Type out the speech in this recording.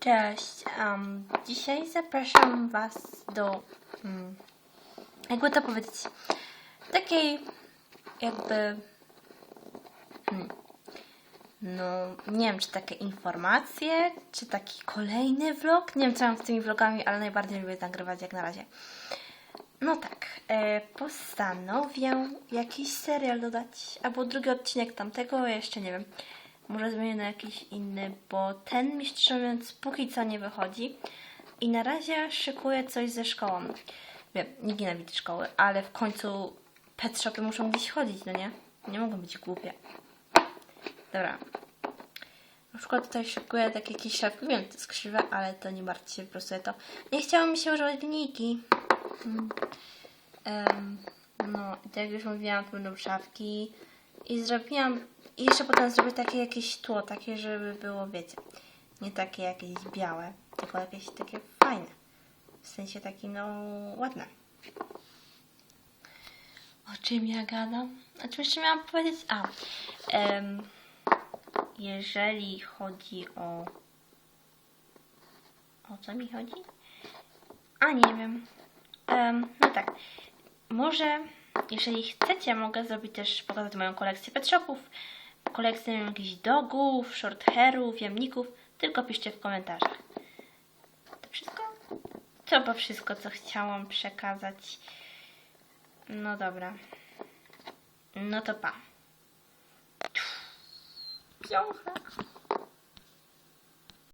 Cześć. em, dzisiaj zapraszam Was do, mm, jakby to powiedzieć, takiej jakby, hmm, no nie wiem, czy takie informacje, czy taki kolejny vlog. Nie wiem, co mam z tymi vlogami, ale najbardziej lubię nagrywać jak na razie. No tak, e, postanowię jakiś serial dodać, albo drugi odcinek tamtego, jeszcze nie wiem. Może zmienię na jakiś inny, bo ten mi szczerze póki co nie wychodzi. I na razie szykuję coś ze szkołą. Wiem, nikt nienawidzi szkoły, ale w końcu pet shopy muszą gdzieś chodzić, no nie? Nie mogą być głupie. Dobra. Na przykład tutaj szykuję takie jakieś szafki. Wiem, to jest krzywe, ale to nie martwcie się, po prostu to... Nie chciało mi się używać linijki. Em, no, i tak jak już mówiłam, to będą szafki. I zrobiłam, i jeszcze potem zrobię takie jakieś tło, takie, żeby było, wiecie, nie takie jakieś białe, tylko jakieś takie fajne. W sensie taki, no, ładne. O czym ja gadam? O czym jeszcze miałam powiedzieć? A, em, jeżeli chodzi o... O co mi chodzi? A, nie wiem. Em, no tak. Może, jeżeli chcecie, mogę zrobić też, pokazać moją kolekcję pet shopów, kolekcję jakichś dogów, short hairów, jamników. Tylko piszcie w komentarzach. To wszystko? To chyba wszystko, co chciałam przekazać. No dobra. No to pa. Piącha.